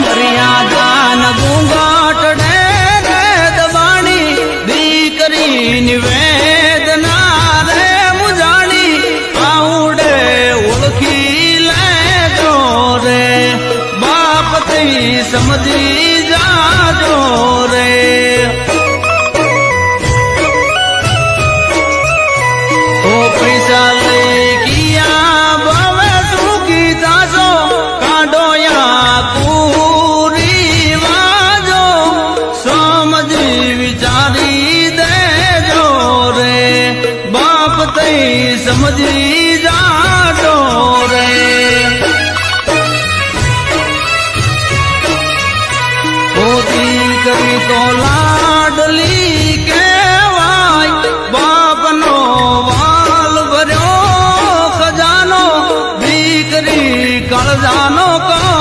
મર્યાદાન ગુંગાટડે રે દબાણી દીકરીની વેદના રે મુજાણી. આવડે ઓળખી લેજો રે. બાપ થઈ સમજી જાજો સમજી જાતો રે. પોતી કરી તો લાડલી કેવાય બાપનો વાલ ભર્યો ખજાનો, દીકરી કળજાનો કો